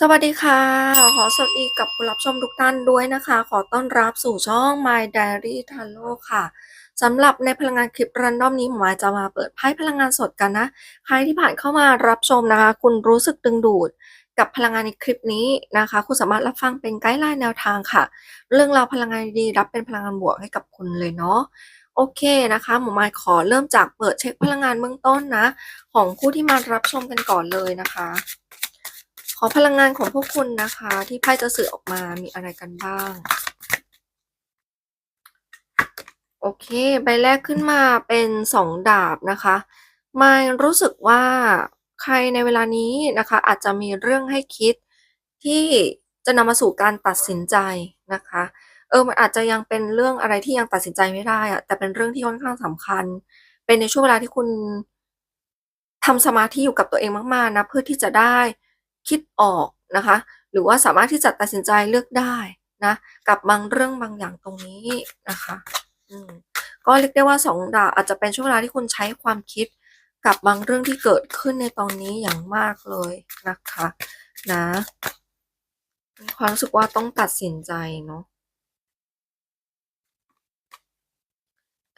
สวัสดีค่ะ ขอสวัสดีกับผู้รับชมทุกท่านด้วยนะคะ ขอต้อนรับสู่ช่อง My Diary Tarot ค่ะสำหรับในพลังงานคลิปรันดอมนี้หมายจะมาเปิดไพ่พลังงานสดกันนะ ใครที่ผ่านเข้ามารับชมนะคะ คุณรู้สึกดึงดูดกับพลังงานในคลิปนี้นะคะ คุณสามารถรับฟังเป็นไกด์ไลน์แนวทางค่ะ เรื่องราวพลังงานดีรับเป็นพลังงานบวกให้กับคุณเลยเนาะโอเคนะคะ หมอมายขอเริ่มจากเปิดเช็คพลังงานเบื้องต้นนะ ของผู้ที่มารับชมกันก่อนเลยนะคะ ขอพลังงานของพวกคุณนะคะ ที่ไพ่จะสื่อออกมามีอะไรกันบ้าง โอเค ใบแรกขึ้นมาเป็นสองดาบนะคะมายรู้สึกว่าใครในเวลานี้นะคะ อาจจะมีเรื่องให้คิดที่จะนำมาสู่การตัดสินใจนะคะ เออมันอาจจะยังเป็นเรื่องอะไรที่ยังตัดสินใจไม่ได้อะแต่เป็นเรื่องที่ค่อนข้างสำคัญ เป็นในช่วงเวลาที่คุณทำสมาธิอยู่กับตัวเองมากๆนะเพื่อที่จะได้ คิดออกนะคะ หรือว่าสามารถที่จะตัดสินใจเลือกได้นะกับบางเรื่องบางอย่างตรงนี้นะคะอืมก็เรียกได้ว่าสองดาวอาจจะเป็นช่วงเวลาที่คุณใช้ความคิดกับบางเรื่องที่เกิดขึ้นในตอนนี้อย่างมากเลยนะคะนะความรู้สึกว่าต้องตัดสินใจเนาะ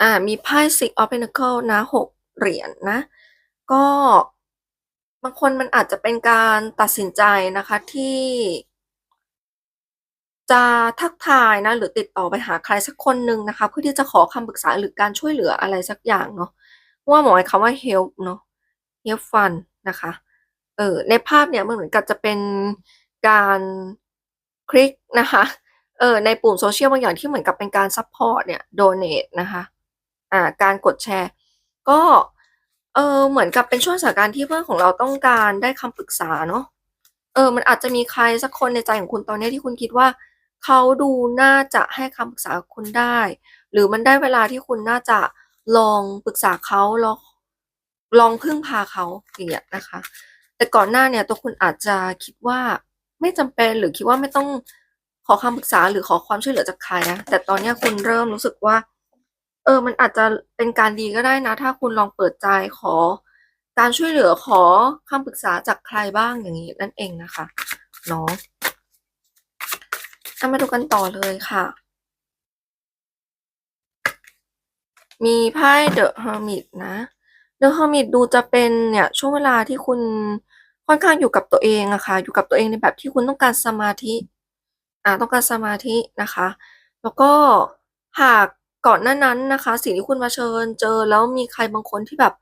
อ่ามีไพ่ Six of Pentacles นะหกเหรียญนะก็างคนมันอาจจะเป็นการตัดสินใจนะคะที่ จะทักทายนะหรือติดต่อไปหาใครสักคนหนึ่งนะคะ เพื่อที่จะขอคำปรึกษาหรือการช่วยเหลืออะไรสักอย่างเนาะว่าหมายคำว่า help เนาะ help fund นะคะเออในภาพเนี่ยมันเหมือนกับจะเป็นการคลิกนะคะเออในปุ่มโซเชียลบางอย่างที่เหมือนกับเป็นการซัพพอร์ตเนี่ย donate นะคะอ่าการกดแชร์ ก็ เออเหมือนกับเป็นช่วงสถานการณ์ที่เพื่อนของเราต้องการได้คำปรึกษาเนาะเออ มันอาจจะมีใครสักคนในใจของคุณตอนนี้ที่คุณคิดว่า เขาดูน่าจะให้คำปรึกษาคุณได้ หรือมันได้เวลาที่คุณน่าจะลองปรึกษาเขาลองลองพึ่งพาเขาอย่างเงี้ยนะคะ แต่ก่อนหน้าเนี่ยตัวคุณอาจจะคิดว่าไม่จำเป็นหรือคิดว่าไม่ต้องขอคำปรึกษาหรือขอความช่วยเหลือจากใครนะแต่ตอนนี้คุณเริ่มรู้สึกว่า เออ มันอาจจะเป็นการดีก็ได้นะ ถ้าคุณลองเปิดใจขอ การช่วยเหลือขอคำปรึกษาจากใครบ้างอย่างนี้นั่นเองนะคะเนาะเอามาดูกันต่อเลยค่ะ มีไพ่ The Hermit นะ The Hermit ดูจะเป็นเนี่ยช่วงเวลาที่คุณค่อนข้างอยู่กับตัวเองอะค่ะอยู่กับตัวเองในแบบที่คุณต้องการสมาธิ อ่าต้องการสมาธินะคะ แล้วก็หาก ก่อนหน้านั้นนะคะ สิ่งที่คุณมาเชิญเจอแล้วมีใครบางคนที่แบบ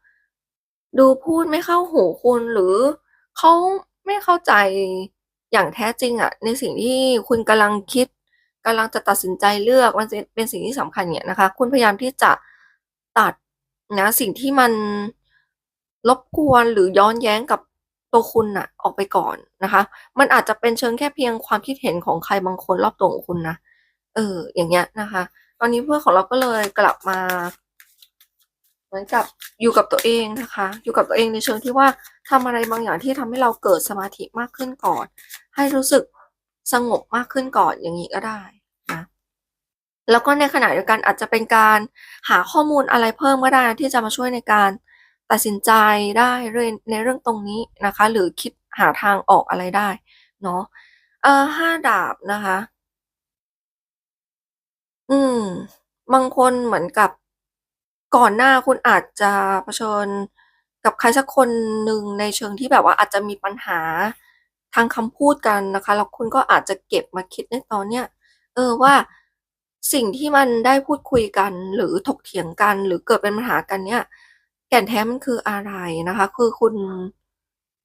ดูพูดไม่เข้าหูคุณหรือเขาไม่เข้าใจอย่างแท้จริงอะในสิ่งที่คุณกำลังคิดกำลังจะตัดสินใจเลือกมันเป็นสิ่งที่สำคัญเนี่ยนะคะ คุณพยายามที่จะตัดนะสิ่งที่มันรบกวนหรือย้อนแย้งกับตัวคุณน่ะออกไปก่อนนะคะ มันอาจจะเป็นเชิงแค่เพียงความคิดเห็นของใครบางคนรอบตัวของคุณนะ เออ อย่างเงี้ยนะคะ อนนี้เพื่อนของเราก็เลยกลับมา เหมือนกับอยู่กับตัวเองนะคะ อยู่กับตัวเองในเชิงที่ว่าทำอะไรบางอย่างที่ทำให้เราเกิดสมาธิมากขึ้นก่อน ให้รู้สึกสงบมากขึ้นก่อนอย่างนี้ก็ได้นะแล้วก็ในขณะเดียวกันอาจจะเป็นการหาข้อมูลอะไรเพิ่มก็ได้ที่จะมาช่วยในการตัดสินใจได้ในเรื่องตรงนี้นะคะ หรือคิดหาทางออกอะไรได้เนาะเออห้าดาบนะคะ อืม บางคนเหมือนกับ ก่อนหน้าคุณอาจจะเผชิญกับใครสักคนหนึ่งในเชิงที่แบบว่าอาจจะมีปัญหาทางคำพูดกันนะคะ แล้วคุณก็อาจจะเก็บมาคิดในตอนเนี้ย เออ ว่า สิ่งที่มันได้พูดคุยกัน หรือถกเถียงกัน หรือเกิดเป็นปัญหากันเนี่ย แก่นแท้มันคืออะไรนะคะ คือคุณ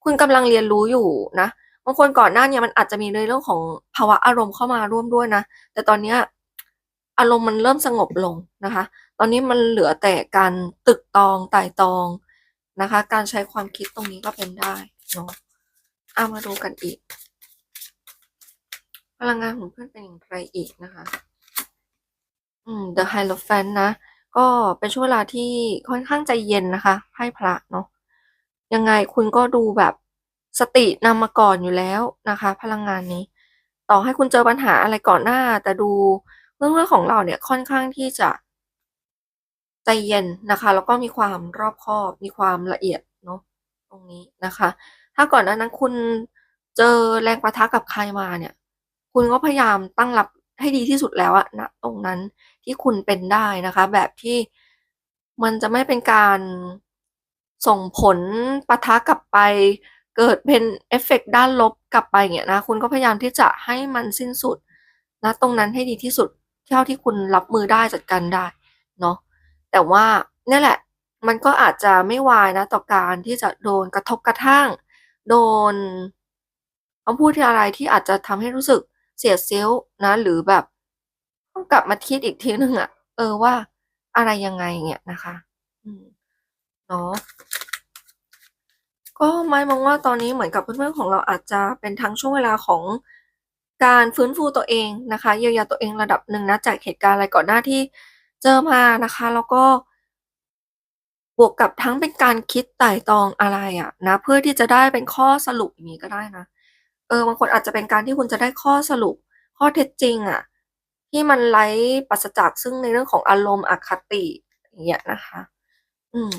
คุณกำลังเรียนรู้อยู่นะ บางคนก่อนหน้าเนี่ยมันอาจจะมีในเรื่องของภาวะอารมณ์เข้ามาร่วมด้วยนะ แต่ตอนเนี้ย อารมณ์มันเริ่มสงบลงนะคะ ตอนนี้มันเหลือแต่การตึกตองไต่ตองนะคะ การใช้ความคิดตรงนี้ก็เป็นได้เนาะเอามาดูกันอีก พลังงานของเพื่อนเป็นอย่างไรอีกนะคะ อืม The Hierophant นะ ก็เป็นช่วงเวลาที่ค่อนข้างใจเย็นนะคะไพ่พระเนาะ ยังไงคุณก็ดูแบบสตินำมาก่อนอยู่แล้วนะคะ พลังงานนี้ ต่อให้คุณเจอปัญหาอะไรก่อนหน้า แต่ดู เรื่องเรื่องของเราเนี่ยค่อนข้างที่จะใจเย็นนะคะแล้วก็มีความรอบคอบมีความละเอียดเนาะตรงนี้นะคะ ถ้าก่อนหน้านั้นคุณเจอแรงปะทะกับใครมาเนี่ย คุณก็พยายามตั้งรับให้ดีที่สุดแล้วอะณตรงนั้นที่คุณเป็นได้นะคะ แบบที่มันจะไม่เป็นการส่งผลปะทะกลับไป เกิดเป็นเอฟเฟกต์ด้านลบกลับไปเงี้ยนะคุณก็พยายามที่จะให้มันสิ้นสุดณตรงนั้นให้ดีที่สุด เท่าที่คุณรับมือได้จัดการได้เนาะแต่ว่าเนี่ยแหละ มันก็อาจจะไม่วายนะต่อการที่จะโดนกระทบกระทั่ง โดนคำพูดที่อะไรที่อาจจะทำให้รู้สึกเสีย self นะ หรือแบบต้องกลับมาคิดอีกทีหนึ่งอะเออว่าอะไรยังไงเงี้ยนะคะเนาะก็ไม้มองว่าตอนนี้เหมือนกับเพื่อนๆของเราอาจจะเป็นทั้งช่วงเวลาของ การฟื้นฟูตัวเองนะคะเยียวยาตัวเองระดับหนึ่งนะจากเหตุการณ์อะไรก่อนหน้าที่เจอมานะคะ แล้วก็บวกกับทั้งเป็นการคิดไต่ตองอะไรอะนะเพื่อที่จะได้เป็นข้อสรุปอย่างงี้ก็ได้นะเออบางคนอาจจะเป็นการที่คุณจะได้ข้อสรุป ข้อเท็จจริงอะที่มันไร้ปราศจากซึ่งในเรื่องของอารมณ์อคติอย่างเงี้ยนะคะ อืม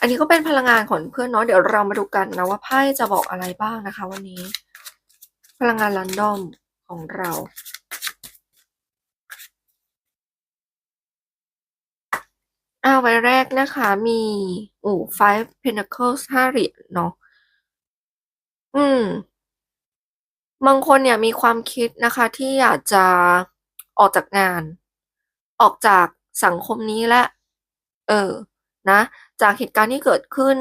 อันนี้ก็เป็นพลังงานของเพื่อนเนาะเดี๋ยวเรามาดูกันนะว่าไพ่จะบอกอะไรบ้างนะคะ วันนี้ พลังงาน random ของเราอาใบแรกนะคะมีโอ้ Five Pentacles 5เหรียญเนาะอืม บางคนเนี่ยมีความคิดนะคะ ที่อยากจะออกจากงาน ออกจากสังคมนี้แล้วเออ นะ จากเหตุการณ์ที่เกิดขึ้น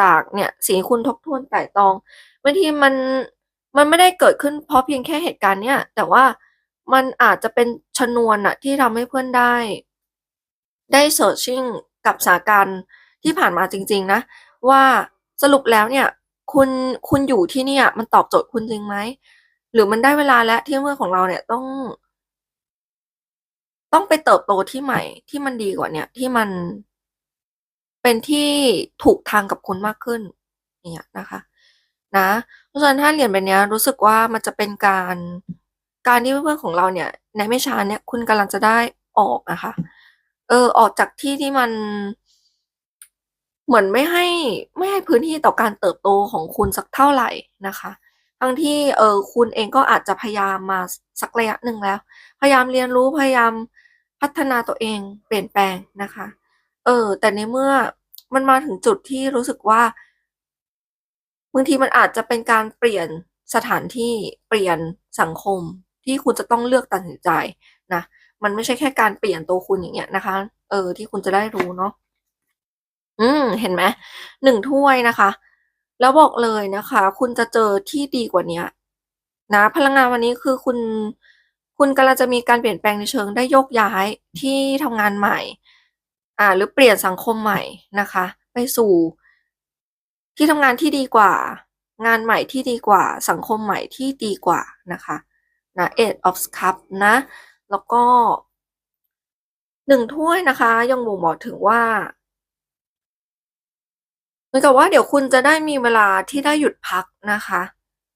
จากเนี่ยสิ่งคุณทบทวนไต่ตองบางทีมัน มันไม่ได้เกิดขึ้นเพราะเพียงแค่เหตุการณ์เนี้ยแต่ว่ามันอาจจะเป็นชนวนน่ะที่ทำให้เพื่อนได้ ได้ searching กับสาการที่ผ่านมาจริง ๆ นะ ว่าสรุปแล้วเนี่ย คุณคุณอยู่ที่เนี่ย มันตอบโจทย์คุณจริงไหม หรือมันได้เวลาแล้วที่เพื่อของเราเนี่ยต้อง ต้องไปเติบโตที่ใหม่ที่มันดีกว่าเนี้ยที่มันเป็นที่ถูกทางกับคุณมากขึ้นเงี้ยนะคะ นะ ราะฉะนั้น5เหรียญใบเนี้ยรู้สึกว่ามันจะเป็นการ การที่เพื่อนๆของเราเนี่ยในไม่ช้าเนี้ยคุณกำลังจะได้ออกนะคะเออออกจากที่ที่มัน เหมือนไม่ให้ไม่ให้พื้นที่ต่อการเติบโตของคุณสักเท่าไหร่นะคะทั้งที่เออคุณเองก็อาจจะพยายามมาสักระยะหนึ่งแล้ว พยายามเรียนรู้พยายามพัฒนาตัวเองเปลี่ยนแปลงนะคะ เออแต่ในเมื่อมันมาถึงจุดที่รู้สึกว่า บางทีมันอาจจะเป็นการเปลี่ยนสถานที่เปลี่ยนสังคมที่คุณจะต้องเลือกตัดสินใจนะ มันไม่ใช่แค่การเปลี่ยนตัวคุณอย่างเงี้ยนะคะ เออ ที่คุณจะได้รู้เนาะ อืม เห็นไหม1ถ้วยนะคะ แล้วบอกเลยนะคะ คุณจะเจอที่ดีกว่าเนี้ยนะ พลังงานวันนี้คือคุณ คุณกำลังจะมีการเปลี่ยนแปลงในเชิงได้ยกย้ายที่ทำงานใหม่ อ่า หรือเปลี่ยนสังคมใหม่นะคะ ไปสู่ ที่ทำงานที่ดีกว่า งานใหม่ที่ดีกว่า สังคมใหม่ที่ดีกว่านะคะนะ Eight of Cups นะ แล้วก็1ถ้วยนะคะ ยังบ่งบอกถึงว่าเหมือนกับว่าเดี๋ยวคุณจะได้มีเวลาที่ได้หยุดพักนะคะ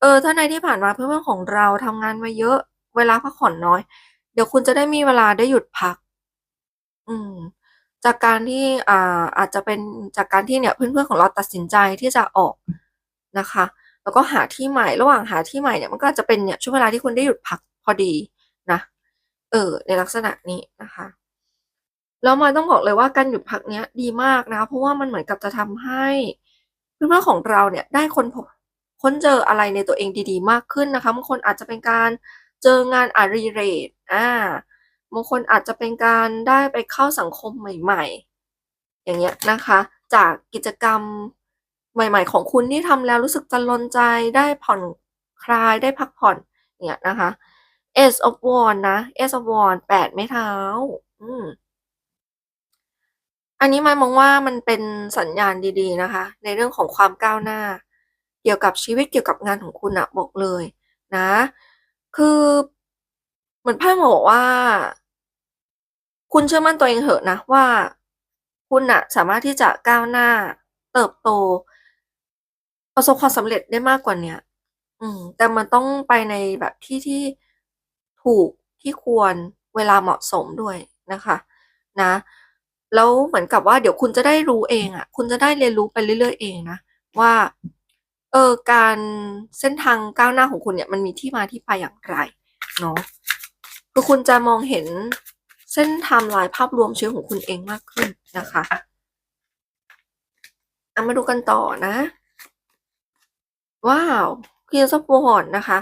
เออถ้าในที่ผ่านมาเพื่อนๆของเราทำงานมาเยอะ เวลาพักผ่อนน้อย เดี๋ยวคุณจะได้มีเวลาได้หยุดพัก อืม จากการที่อ่าอาจจะเป็นจากการที่เนี่ยเพื่อนๆของเราตัดสินใจที่จะออกนะคะ แล้วก็หาที่ใหม่ระหว่างหาที่ใหม่เนี่ยมันก็จะเป็นเนี่ยช่วงเวลาที่คุณได้หยุดพักพอดีนะเออในลักษณะนี้นะคะแล้วมาต้องบอกเลยว่าการหยุดพักเนี้ยดีมากนะคะเพราะว่ามันเหมือนกับจะทำให้เพื่อนๆของเราเนี่ยได้คนพบค้นเจออะไรในตัวเองดีๆ มากขึ้นนะคะบางคนอาจจะเป็นการเจองานอดิเรกอา บางคนอาจจะเป็นการได้ไปเข้าสังคมใหม่ ๆ อย่างเงี้ยนะคะ จากกิจกรรมใหม่ ๆ ของคุณที่ทำแล้วรู้สึกจะรนใจได้ผ่อนคลายได้พักผ่อนเงี้ยนะคะ Ace of w a n d นะ Ace of Wands 8ไม้เท้า อืมอันนี้มายมองว่ามันเป็นสัญญาณดีๆนะคะ ในเรื่องของความก้าวหน้า เกี่ยวกับชีวิตเกี่ยวกับงานของคุณน่ะบอกเลยนะ คือเหมือนไพ่มาบอกว่า คุณเชื่อมั่นตัวเองเถอะนะว่า คุณน่ะสามารถที่จะก้าวหน้า เติบโต ประสบความสำเร็จได้มากกว่าเนี้ยอืม แต่มันต้องไปในแบบที่ที่ถูกที่ควรเวลาเหมาะสมด้วยนะคะ นะ แล้วเหมือนกับว่าเดี๋ยวคุณจะได้รู้เองอะคุณจะได้เรียนรู้ไปเรื่อยๆเองนะว่าเออการเส้นทางก้าวหน้าของคุณเนี่ยมันมีที่มาที่ไปอย่างไรเนาะคือคุณจะมองเห็น เส้นไทม์ไลน์ภาพรวมชีวิตของคุณเองมากขึ้นนะคะเอามาดูกันต่อนะ ว้าวค u e e n of w a n d นะคะ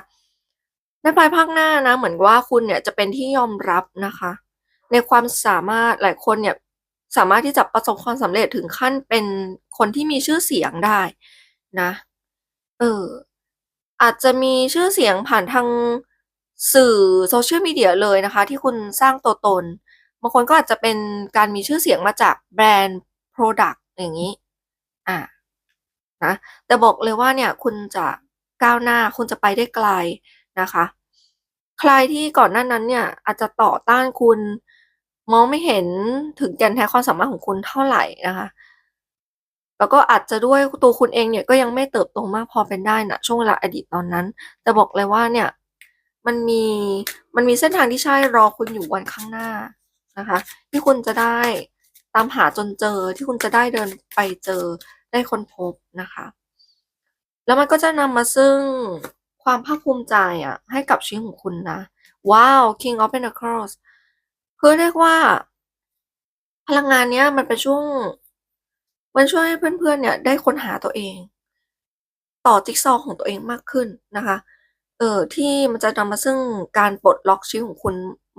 ในปลายภาคหน้านะ เหมือนว่าคุณเนี่ยจะเป็นที่ยอมรับนะคะ ในความสามารถหลายคนเนี่ยสามารถที่จะประสบความสำเร็จถึงขั้นเป็นคนที่มีชื่อเสียงได้นะ เอออาจจะมีชื่อเสียงผ่านทาง สื่อโซเชียลมีเดียเลยนะคะ ที่คุณสร้างตัวตน บางคนก็อาจจะเป็นการมีชื่อเสียงมาจากแบรนด์ Product อย่างนี้ อ่านะแต่บอกเลยว่าเนี่ยคุณจะก้าวหน้าคุณจะไปได้ไกลนะคะ ใครที่ก่อนหน้านั้นเนี่ยอาจจะต่อต้านคุณมองไม่เห็นถึงแก่นแท้ความสามารถของคุณเท่าไหร่นะคะ แล้วก็อาจจะด้วยตัวคุณเองเนี่ยก็ยังไม่เติบโตมากพอเป็นได้นะช่วงเวลาอดีตตอนนั้น แต่บอกเลยว่าเนี่ย มันมีมันมีเส้นทางที่ใช่รอคุณอยู่วันข้างหน้านะคะ ที่คุณจะได้ตามหาจนเจอที่คุณจะได้เดินไปเจอได้ค้นพบนะคะ แล้วมันก็จะนำมาซึ่งความภาคภูมิใจอะให้กับชีวิตของคุณนะ ว้าว King of Pentacles คือเรียกว่า พลังงานเนี้ยมันเป็นช่วง มันช่วยให้เพื่อนๆเนี่ย ได้ค้นหาตัวเอง ต่อจิ๊กซอว์ของตัวเองมากขึ้นนะคะ เออที่มันจะนำมาซึ่งการปลดล็อกชีวิตของคุณ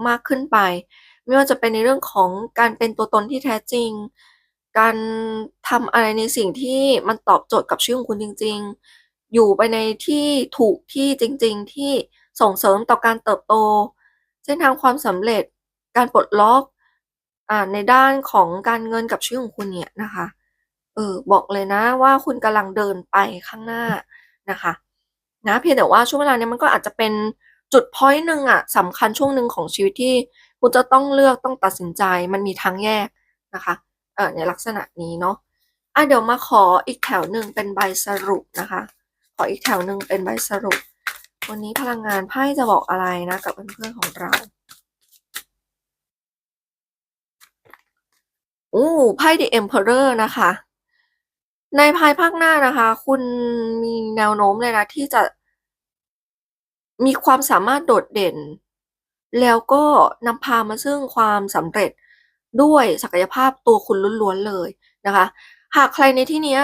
มากขึ้นไป ไม่ว่าจะเป็นในเรื่องของการเป็นตัวตนที่แท้จริง การทำอะไรในสิ่งที่มันตอบโจทย์กับชีวิตของคุณจริง ๆ อยู่ไปในที่ถูกที่จริง ๆ ที่ส่งเสริมต่อการเติบโต เส้นทางความสำเร็จ การปลดล็อก อ่า ในด้านของการเงินกับชีวิตของคุณเนี่ยนะคะ เออ บอกเลยนะว่าคุณกำลังเดินไปข้างหน้านะคะ นะเพียงแต่ว่าช่วงเวลาเนี้ยมันก็อาจจะเป็นจุดพอยต์หนึ่งอะสำคัญช่วงหนึ่งของชีวิตที่คุณจะต้องเลือกต้องตัดสินใจมันมีทางแยกนะคะเออในลักษณะนี้เนาะอะเดี๋ยวมาขออีกแถวหนึ่งเป็นใบสรุปนะคะ ขออีกแถวหนึ่งเป็นใบสรุป วันนี้พลังงานไพ่จะบอกอะไรนะกับเพื่อนๆของเราโอ้ไพ่ The Emperor นะคะ ในภายภาคหน้านะคะ คุณมีแนวโน้มเลยนะที่จะมีความสามารถโดดเด่น แล้วก็นำพามาซึ่งความสำเร็จด้วยศักยภาพตัวคุณล้วนๆเลยนะคะ หากใครในที่นี้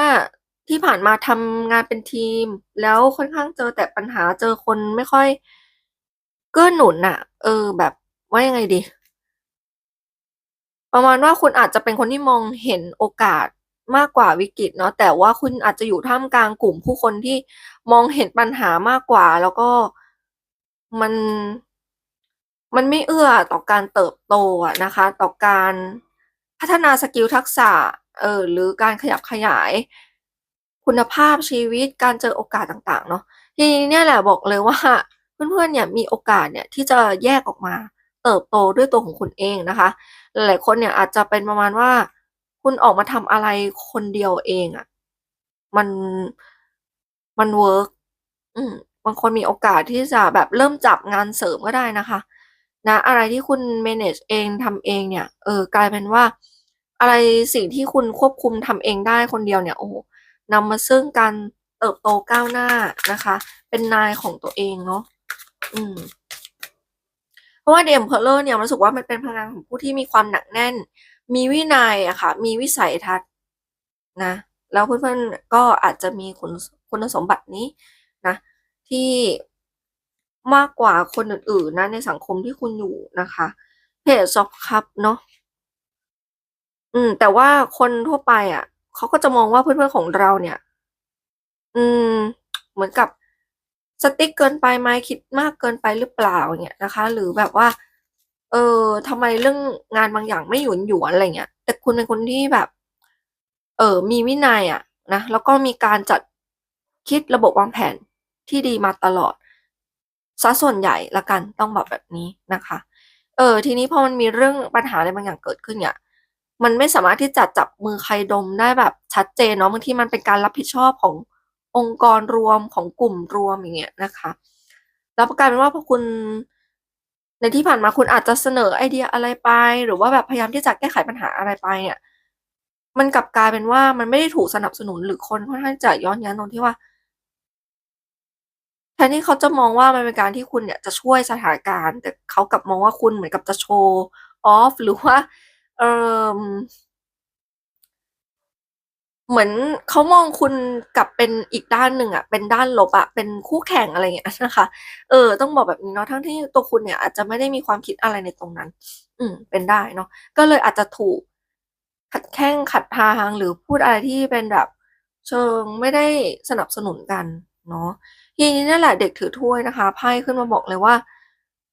ที่ผ่านมาทำงานเป็นทีม แล้วค่อนข้างเจอแต่ปัญหาเจอคนไม่ค่อย เกื้อหนุนน่ะเออแบบว่ายังไงดี ประมาณว่าคุณอาจจะเป็นคนที่มองเห็นโอกาส มากกว่าวิกฤตเนาะแต่ว่าคุณอาจจะอยู่ท่ามกลางกลุ่มผู้คนที่มองเห็นปัญหามากกว่า แล้วก็มันมันไม่เอื้อต่อการเติบโตอะนะคะ ต่อการพัฒนาสกิลทักษะเออหรือการขยับขยาย คุณภาพชีวิตการเจอโอกาสต่างๆ เนาะทีนี้เนี่ยแหละบอกเลยว่าเพื่อนๆเนี่ยมีโอกาสเนี่ยที่จะแยกออกมาเติบโตด้วยตัวของคุณเองนะคะ หลายๆคนเนี่ยอาจจะเป็นประมาณว่า คุณออกมาทำอะไรคนเดียวเองอะมันมันเวิร์กอืมบางคนมีโอกาสที่จะแบบเริ่มจับงานเสริมก็ได้นะคะ นะ อะไรที่คุณ manage เองทำเองเนี่ย เออกลายเป็นว่า อะไรสิ่งที่คุณควบคุมทำเองได้คนเดียวเนี่ย โอ้โฮนำมาซึ่งการเติบโตก้าวหน้านะคะ เป็นนายของตัวเองเนาะอืมเพราะว่า The Emperor เนี่ยรู้สึกว่ามันเป็นพลังของผู้ที่มีความหนักแน่น มีวินัยอะค่ะ มีวิสัยทัศน์นะ แล้วเพื่อนๆก็อาจจะมีคุณคุณสมบัตินี้นะ ที่มากกว่าคนอื่นๆนะในสังคมที่คุณอยู่นะคะ Page of Cups เนาะอืม แต่ว่าคนทั่วไปอะเขาก็จะมองว่าเพื่อนๆของเราเนี่ย อืม เหมือนกับ strict เกินไปไหมคิดมากเกินไปหรือเปล่าเงี้ยนะคะ หรือแบบว่า เออทำไมเรื่องงานบางอย่างไม่หยุนหยวนอะไรเงี้ย แต่คุณเป็นคนที่แบบ เออมีวินัยอะนะ แล้วก็มีการจัดคิดระบบวางแผนที่ดีมาตลอดเสียส่วนใหญ่ล้วกันต้องบอกแบบนี้นะคะ เออ ทีนี้พอมันมีเรื่องปัญหาอะไรบางอย่างเกิดขึ้นเนี่ยมันไม่สามารถที่จะจับมือใครดมได้แบบชัดเจนเนาะบางทีมันเป็นการรับผิดชอบขององค์กรรวมของกลุ่มรวมอย่างเงี้ยนะคะ แล้วกลายเป็นว่าพอคุณ ในที่ผ่านมาคุณอาจจะเสนอไอเดียอะไรไป หรือว่าแบบพยายามที่จะแก้ไขปัญหาอะไรไปเนี่ย มันกลับกลายเป็นว่ามันไม่ได้ถูกสนับสนุนหรือคนค่อนข้างจะย้อนแย้งตรงที่ว่าแทนที่เขาจะมองว่ามันเป็นการที่คุณเนี่ยจะช่วยสถานการณ์ แต่เขากลับมองว่าคุณเหมือนกับจะโชว์ออฟหรือว่า เอ่อ เหมือนเขามองคุณกลับเป็นอีกด้านหนึ่งอะเป็นด้านลบอะเป็นคู่แข่งอะไรอย่างเงี้ยนะคะ เออ ต้องบอกแบบนี้เนาะทั้งที่ตัวคุณเนี่ยอาจจะไม่ได้มีความคิดอะไรในตรงนั้น อืม เป็นได้เนาะก็เลยอาจจะถูกขัดแข้งขัดทางหรือพูดอะไรที่เป็นแบบ เชิงไม่ได้สนับสนุนกันเนาะทีนี้นี่ยแหละเด็กถือถ้วยนะคะไพ่ขึ้นมาบอกเลยว่า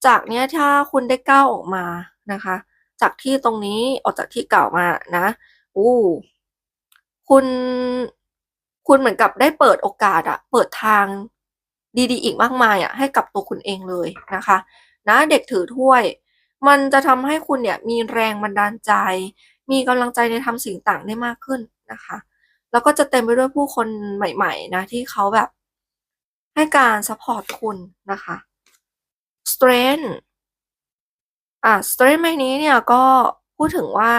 จากเนี้ยถ้าคุณได้ก้าวออกมานะคะ จากที่ตรงนี้ออกจากที่เก่ามานะโอ้ คุณ คุณเหมือนกับได้เปิดโอกาสอะเปิดทางดีๆ อีกมากมายอะให้กับตัวคุณเองเลยนะคะ นะเด็กถือถ้วย มันจะทำให้คุณเนี่ยมีแรงบันดาลใจ มีกำลังใจในทำสิ่งต่างได้มากขึ้นนะคะ แล้วก็จะเต็มไปด้วยผู้คนใหม่ๆนะที่เขาแบบให้การซัปพอร์ตคุณนะคะ Strength อ่า Strength ใบนี้เนี่ยก็พูดถึงว่า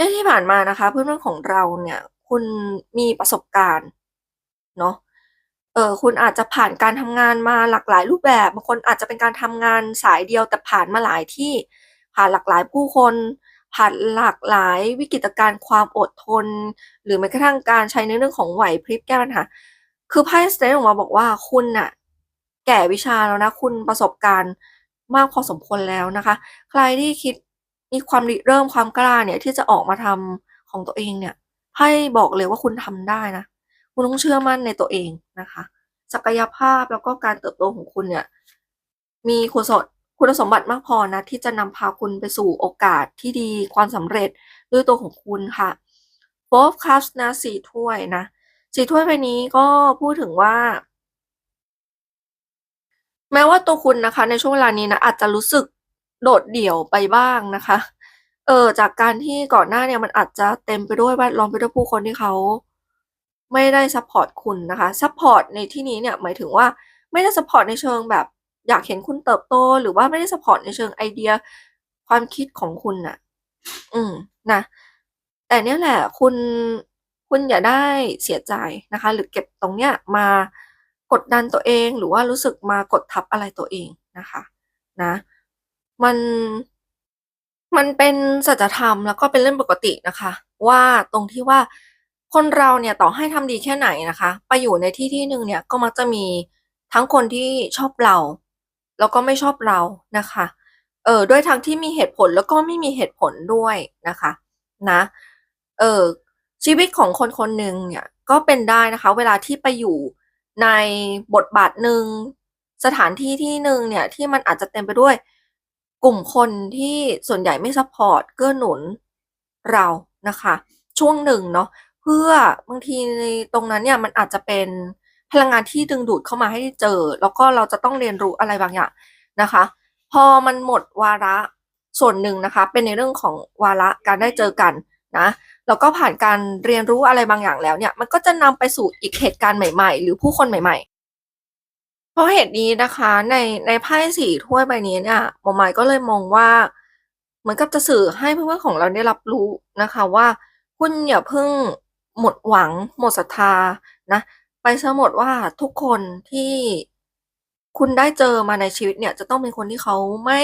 ในที่ผ่านมานะคะ เพื่อนๆของเราเนี่ย คุณมีประสบการณ์เนาะเออคุณอาจจะผ่านการทำงานมาหลากหลายรูปแบบบางคนอาจจะเป็นการทำงานสายเดียวแต่ผ่านมาหลายที่ผ่านหลากหลายผู้คนผ่านหลากหลายวิกฤตการณ์ความอดทน หรือแม้กระทั่งการใช้ในเรื่องของไหวพริบแก้ปัญหาคือไพ่ Strength ออกมาบอกว่าคุณน่ะ แก่วิชาแล้วนะ คุณประสบการณ์มากพอสมควรแล้วนะคะ ใครที่คิด มีความริเริ่มความกล้าเนี่ยที่จะออกมาทำของตัวเองเนี่ยไพ่บอกเลยว่าคุณทำได้นะ คุณต้องเชื่อมั่นในตัวเองนะคะ ศักยภาพแล้วก็การเติบโตของคุณเนี่ย มีคุณสดคุณสมบัติมากพอนะที่จะนำพาคุณไปสู่โอกาสที่ดีความสำเร็จด้วยตัวของคุณค่ะ Four of Cups นะ4ถ้วยนะ4ถ้วยใบนี้ก็พูดถึงว่า แม้ว่าตัวคุณนะคะ ในช่วงเวลานี้นะอาจจะรู้สึก โดดเดี่ยวไปบ้างนะคะ เออจากการที่ก่อนหน้าเนี่ยมันอาจจะเต็มไปด้วยแวดล้อมไปด้วยผู้คนที่เขาไม่ได้ซัปพอร์ตคุณนะคะซัปพอร์ตในที่นี้เนี่ยหมายถึงว่าไม่ได้ซัปพอร์ตในเชิงแบบ อยากเห็นคุณเติบโต หรือว่าไม่ได้ซัปพอร์ตในเชิงไอเดียความคิดของคุณน่ะ อืมนะแต่เนี่ยแหละคุณคุณอย่าได้เสียใจนะคะ หรือเก็บตรงเนี้ยมากดดันตัวเองหรือว่ารู้สึกมากดทับอะไรตัวเองนะคะ นะ มัน มันเป็นสัจธรรมแล้วก็เป็นเรื่องปกตินะคะ ว่าตรงที่ว่าคนเราเนี่ยต่อให้ทำดีแค่ไหนนะคะ ไปอยู่ในที่ที่หนึ่งเนี่ยก็มักจะมีทั้งคนที่ชอบเรา แล้วก็ไม่ชอบเรานะคะ เออด้วยทั้งที่มีเหตุผลแล้วก็ไม่มีเหตุผลด้วยนะคะนะเออชีวิตของคนคนหนึ่งเนี่ยก็เป็นได้นะคะ เวลาที่ไปอยู่ในบทบาทหนึ่งสถานที่ที่หนึ่งเนี่ยที่มันอาจจะเต็มไปด้วย กลุ่มคนที่ส่วนใหญ่ไม่ซัปพอร์ตเกื้อหนุนเรานะคะ ช่วงหนึ่งเนาะเพื่อบางทีในตรงนั้นเนี่ยมันอาจจะเป็นพลังงานที่ดึงดูดเข้ามาให้เจอ แล้วก็เราจะต้องเรียนรู้อะไรบางอย่างนะคะ พอมันหมดวาระส่วนหนึ่งนะคะ เป็นในเรื่องของวาระการได้เจอกันนะแล้วก็ผ่านการเรียนรู้อะไรบางอย่างแล้วเนี่ย มันก็จะนำไปสู่อีกเหตุการณ์ใหม่ ๆ หรือผู้คนใหม่ๆ เพราะเหตุนี้นะคะ ใน ในไพ่4ถ้วยใบนี้เนี่ย หมวกหมายก็เลยมองว่า เหมือนกับจะสื่อให้เพื่อน ๆ ของเราได้รับรู้นะคะว่า คุณอย่าเพิ่งหมดหวัง หมดศรัทธานะ ไปเสียหมดว่าทุกคนที่คุณได้เจอมาในชีวิตเนี่ย จะต้องเป็นคนที่เขาไม่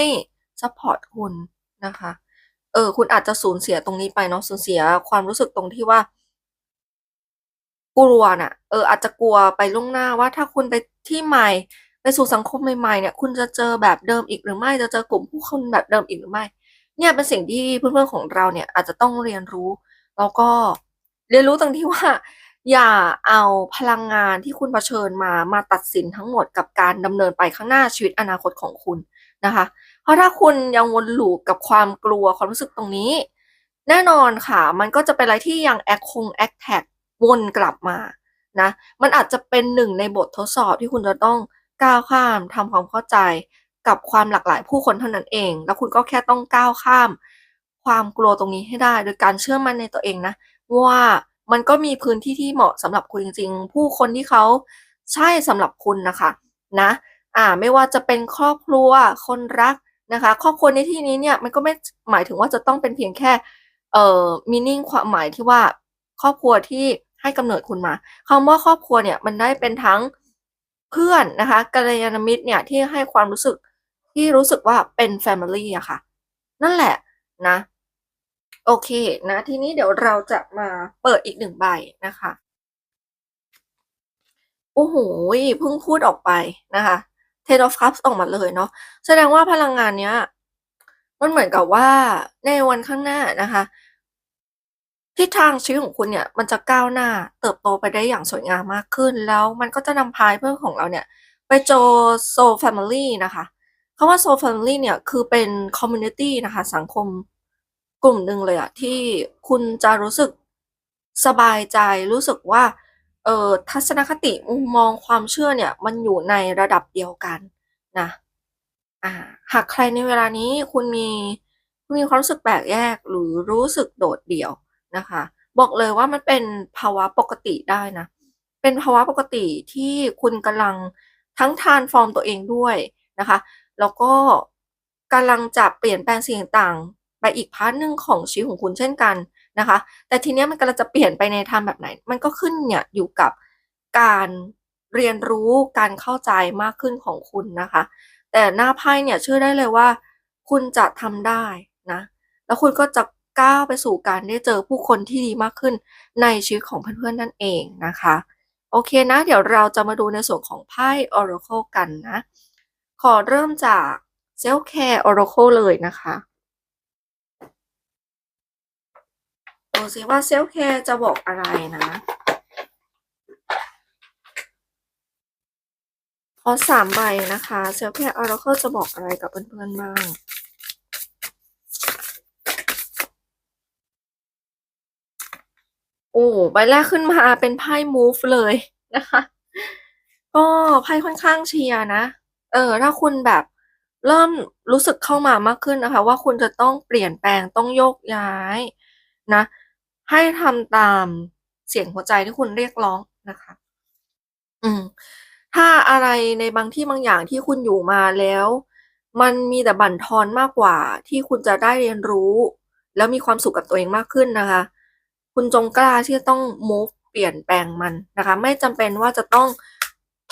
ซัปพอร์ตคุณนะคะ เออ คุณอาจจะสูญเสียตรงนี้ไปเนาะ สูญเสียความรู้สึกตรงที่ว่า กลัวน่ะ เออ อาจจะกลัวไปล่วงหน้าว่าถ้าคุณไปที่ใหม่ ไปสู่สังคมใหม่ๆเนี่ย คุณจะเจอแบบเดิมอีกหรือไม่จะเจอกลุ่มผู้คนแบบเดิมอีกหรือไม่ เนี่ยเป็นสิ่งที่เพื่อนๆของเราเนี่ยอาจจะต้องเรียนรู้ แล้วก็เรียนรู้ตรงที่ว่า อย่าเอาพลังงานที่คุณเผชิญมามาตัดสินทั้งหมดกับการดำเนินไปข้างหน้าชีวิตอนาคตของคุณนะคะ เพราะถ้าคุณยังวน loop กับความกลัวความรู้สึกตรงนี้ แน่นอนค่ะ มันก็จะเป็นอะไรที่ยังแอ็กคงแอ็กแท็ก วนกลับมานะมันอาจจะเป็นหนึ่งในบททดสอบที่คุณจะต้องก้าวข้ามทำความเข้าใจกับความหลากหลายผู้คนเท่านั้นเอง แล้วคุณก็แค่ต้องก้าวข้าม ความกลัวตรงนี้ให้ได้ โดยการเชื่อมั่นในตัวเองนะ ว่ามันก็มีพื้นที่ที่เหมาะสำหรับคุณจริง ๆ ผู้คนที่เขาใช่สำหรับคุณนะคะนะอ่าไม่ว่าจะเป็นครอบครัวคนรักนะคะ ครอบครัวในที่นี้เนี่ยมันก็ไม่หมายถึงว่าจะต้องเป็นเพียงแค่เอ่อ meaning ความหมายที่ว่าครอบครัวที่ ให้กำเนิดคุณมาคำว่าครอบครัวเนี่ยมันได้เป็นทั้งเพื่อนนะคะกัลยาณมิตรเนี่ยที่ให้ความรู้สึกที่รู้สึกว่าเป็นแฟมิลี่อะค่ะ นั่นแหละนะ โอเคนะ ทีนี้เดี๋ยวเราจะมาเปิดอีกหนึ่งใบนะคะโอ้โหเพิ่งพูดออกไปนะคะ Ten of Cups ออกมาเลยเนาะแสดงว่าพลังงานเนี้ยมันเหมือนกับว่าในวันข้างหน้านะคะ ทิศทางชีวิตของคุณเนี่ยมันจะก้าวหน้าเติบโตไปได้อย่างสวยงามมากขึ้น แล้วมันก็จะนำพายเพื่อนของเราเนี่ย ไปโจโซแฟมิลี่นะคะคำว่าโซแฟมิลี่เนี่ยคือเป็นคอมมูนิตี้นะคะ สังคมกลุ่มหนึ่งเลยอะที่คุณจะรู้สึกสบายใจรู้สึกว่าเอ่อทัศนคติมุมมองความเชื่อเนี่ย มันอยู่ในระดับเดียวกันนะอ่าหากใครในเวลานี้คุณมีคุณมีความรู้สึกแปลกแยกหรือรู้สึกโดดเดี่ยว นะคะ บอกเลยว่ามันเป็นภาวะปกติได้นะ เป็นภาวะปกติที่คุณกำลังทั้งทานฟอร์มตัวเองด้วยนะคะ แล้วก็กำลังจะเปลี่ยนแปลงสิ่งต่างไปอีกพาร์ทหนึ่งของชีวิตของคุณเช่นกันนะคะ แต่ทีเนี้ยมันกำลังจะเปลี่ยนไปในทางแบบไหน มันก็ขึ้นเนี่ยอยู่กับการเรียนรู้การเข้าใจมากขึ้นของคุณนะคะ แต่หน้าไพ่เนี่ยเชื่อได้เลยว่า คุณจะทำได้นะ แล้วคุณก็จะ ก้าวไปสู่การได้เจอผู้คนที่ดีมากขึ้นในชีวิตของเพื่อนๆนั่นเองนะคะ โอเคนะ เดี๋ยวเราจะมาดูในส่วนของไพ่ Oracle กันนะ ขอเริ่มจาก Self Care Oracle เลยนะคะดูซิว่า Self Care จะบอกอะไรนะขอสามใบนะคะ Self Care Oracle จะบอกอะไรกับเพื่อนๆบ้าง โอ้ใบแรกขึ้นมาเป็นไพ่ move เลยนะคะ ก็ไพ่ค่อนข้างเชียร์นะ เออ ถ้าคุณแบบเริ่มรู้สึกเข้ามามากขึ้นนะคะ ว่าคุณจะต้องเปลี่ยนแปลงต้องโยกย้ายนะ ให้ทำตามเสียงหัวใจที่คุณเรียกร้องนะคะ อืม ถ้าอะไรในบางที่บางอย่างที่คุณอยู่มาแล้ว มันมีแต่บั่นทอนมากกว่าที่คุณจะได้เรียนรู้ แล้วมีความสุขกับตัวเองมากขึ้นนะคะ คุณจงกล้าที่จะต้อง move เปลี่ยนแปลงมันนะคะ ไม่จำเป็นว่าจะต้อง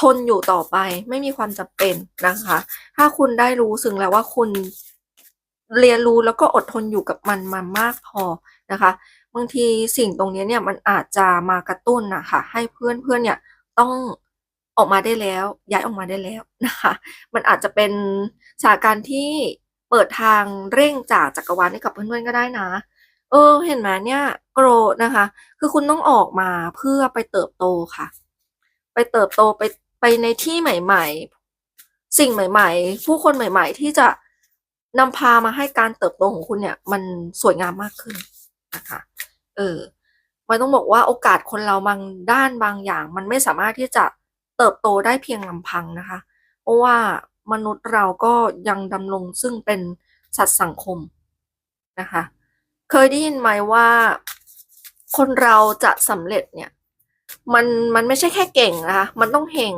ทนอยู่ต่อไป ไม่มีความจำเป็นนะคะ ถ้าคุณได้รู้สึงแล้วว่าคุณเรียนรู้แล้วก็อดทนอยู่กับมันมามากพอนะคะบางทีสิ่งตรงนี้เนี่ยมันอาจจะมากระตุ้นนะคะให้เพื่อนเพื่อนเนี่ยต้องออกมาได้แล้วย้ายออกมาได้แล้วนะคะ มันอาจจะเป็นสถานการณ์ที่เปิดทางเร่งจากจักรวาลให้กับเพื่อนๆก็ได้นะ เออ เห็นไหมเนี่ย โกรธนะคะ คือคุณต้องออกมาเพื่อไปเติบโตค่ะ ไปเติบโตไปไปในที่ใหม่ ๆ สิ่งใหม่ ๆ ผู้คนใหม่ ๆ ที่จะนำพามาให้การเติบโตของคุณเนี่ย มันสวยงามมากขึ้นนะคะ เออมันต้องบอกว่าโอกาสคนเราบางด้านบางอย่าง มันไม่สามารถที่จะเติบโตได้เพียงลำพังนะคะ เพราะว่ามนุษย์เราก็ยังดำรงซึ่งเป็นสัตว์สังคมนะคะ เคยได้ยินไหมว่า คนเราจะสำเร็จเนี่ย มันมันไม่ใช่แค่เก่งนะคะมันต้องเฮง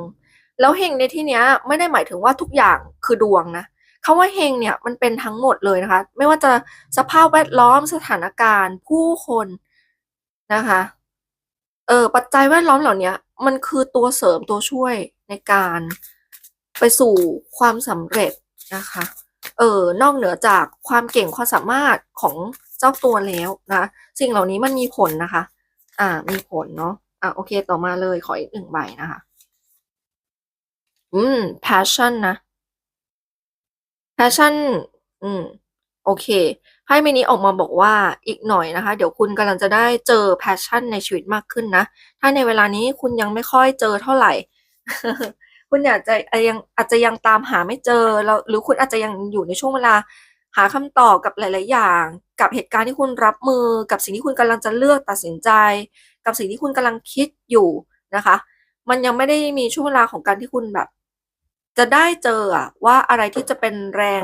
แล้วเฮงในที่เนี้ยไม่ได้หมายถึงว่าทุกอย่างคือดวงนะคำว่าเฮงเนี่ยมันเป็นทั้งหมดเลยนะคะ ไม่ว่าจะสภาพแวดล้อมสถานการณ์ ผู้คนนะคะเออปัจจัยแวดล้อมเหล่านี้มันคือตัวเสริมตัวช่วยในการไปสู่ความสำเร็จนะคะ เออนอกเหนือจากความเก่งความสามารถของ เจ้าตัวแล้วนะสิ่งเหล่านี้มันมีผลนะคะ อ่า มีผลเนาะอะโอเคต่อมาเลยขออีกหนึ่งใบนะคะ อืม passion นะ passion อืม โอเคไพ่ใบนี้ออกมาบอกว่าอีกหน่อยนะคะ เดี๋ยวคุณกำลังจะได้เจอ passion ในชีวิตมากขึ้นนะ ถ้าในเวลานี้คุณยังไม่ค่อยเจอเท่าไหร่คุณอากจะยังอาจจะยังตามหาไม่เจอแล้วหรือคุณอาจจะยังอยู่ในช่วงเวลา หาคำตอบกับหลาย ๆ อย่าง กับเหตุการณ์ที่คุณรับมือ กับสิ่งที่คุณกำลังจะเลือกตัดสินใจ กับสิ่งที่คุณกำลังคิดอยู่นะคะ มันยังไม่ได้มีช่วงเวลาของการที่คุณแบบ จะได้เจอว่าอะไรที่จะเป็นแรง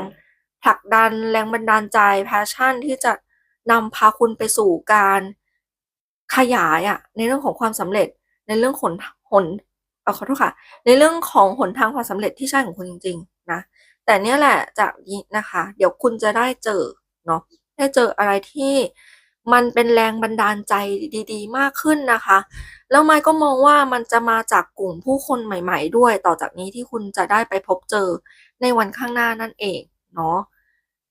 ผลักดันแรงบันดาลใจ passion ที่จะนำพาคุณไปสู่การขยายอะในเรื่องของความสำเร็จในเรื่องหนหนเออขอโทษค่ะ ในเรื่องของหนทางความสำเร็จที่ใช่ของคุณจริง ๆ แต่เนี่ยแหละจากนี้นะคะ เดี๋ยวคุณจะได้เจอเนาะได้เจออะไรที่มันเป็นแรงบันดาลใจดี ๆ มากขึ้นนะคะ แล้วไมค์ก็มองว่ามันจะมาจากกลุ่มผู้คนใหม่ ๆ ด้วย ต่อจากนี้ที่คุณจะได้ไปพบเจอในวันข้างหน้านั่นเองเนาะ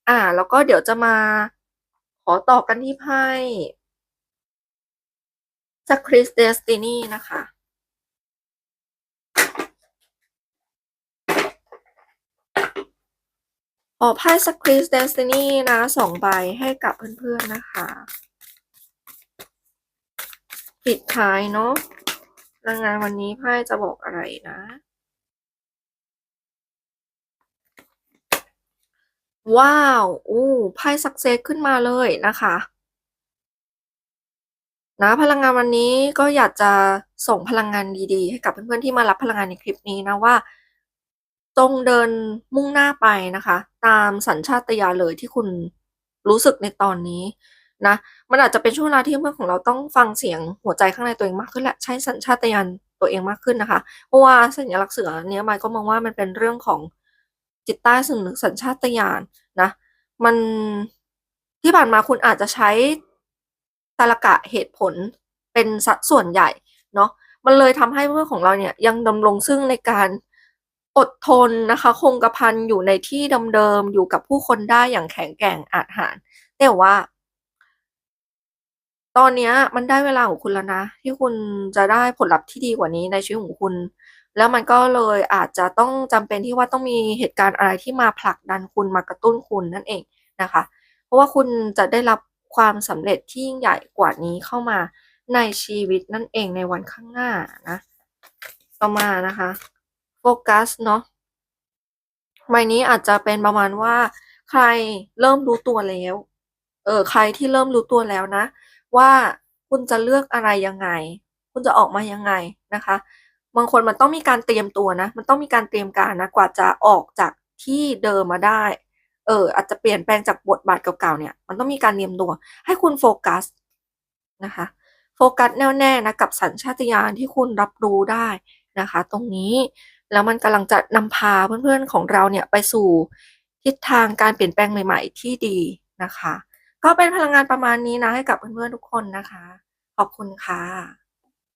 อ่า แล้วก็เดี๋ยวจะมาขอต่อกันที่ไพ่ Sacred Destiny นะคะ ขอไพ่ Sacred Destiny นะสองใบให้กับเพื่อนๆนะคะปิดท้ายเนาะรายงานวันนี้ไพ่จะบอกอะไรนะ ว้าวอู้ไพ่สักเซสขึ้นมาเลยนะคะนะพลังงานวันนี้ก็อยากจะส่งพลังงานดีๆ ให้กับเพื่อนๆที่มารับพลังงานในคลิปนี้นะว่า จงเดินมุ่งหน้าไปนะคะ ตามสัญชาตญาณเลยที่คุณรู้สึกในตอนนี้นะมันอาจจะเป็นช่วงเวลาที่เพื่อนของเราต้องฟังเสียงหัวใจข้างในตัวเองมากขึ้นและใช้สัญชาตญาณตัวเองมากขึ้นนะคะ เพราะว่าสัญลักษณ์เสือเนี้ยมายก็มองว่ามันเป็นเรื่องของจิตใต้สำนึกสัญชาตญาณนะมันที่ผ่านมาคุณอาจจะใช้ตรรกะเหตุผลเป็นสัดส่วนใหญ่เนาะมันเลยทำให้เพื่อนของเราเนี่ยยังดำรงซึ่งในการ อดทนนะคะ คงกระพันอยู่ในที่เดิมๆอยู่กับผู้คนได้อย่างแข็งแกร่งอาจหาญแต่ว่า ตอนนี้มันได้เวลาของคุณแล้วนะ ที่คุณจะได้ผลลัพธ์ที่ดีกว่านี้ในชีวิตของคุณ แล้วมันก็เลยอาจจะต้องจำเป็นที่ว่าต้องมีเหตุการณ์อะไรที่มาผลักดันคุณมากระตุ้นคุณนั่นเองนะคะ เพราะว่าคุณจะได้รับความสำเร็จที่ยิ่งใหญ่กว่านี้เข้ามาในชีวิตนั่นเองในวันข้างหน้านะ ต่อมานะคะ โฟกัสเนาะใบนี้อาจจะเป็นประมาณว่า ใครเริ่มรู้ตัวแล้ว เออ ใครที่เริ่มรู้ตัวแล้วนะ ว่าคุณจะเลือกอะไรยังไง คุณจะออกมายังไงนะคะ บางคนมันต้องมีการเตรียมตัวนะ มันต้องมีการเตรียมการนะ กว่าจะออกจากที่เดิมมาได้ เออ อาจจะเปลี่ยนแปลงจากบทบาทเก่าๆเนี่ย มันต้องมีการเตรียมตัว ให้คุณโฟกัสนะคะ โฟกัสแน่วแน่นะกับสัญชาตญาณที่คุณรับรู้ได้นะคะ ตรงนี้ แล้วมันกำลังจะนำพาเพื่อนๆของเราเนี่ยไปสู่ทิศทางการเปลี่ยนแปลงใหม่ ๆ ที่ดีนะคะ ก็เป็นพลังงานประมาณนี้นะให้กับเพื่อนๆทุกคนนะคะ ขอบคุณค่ะ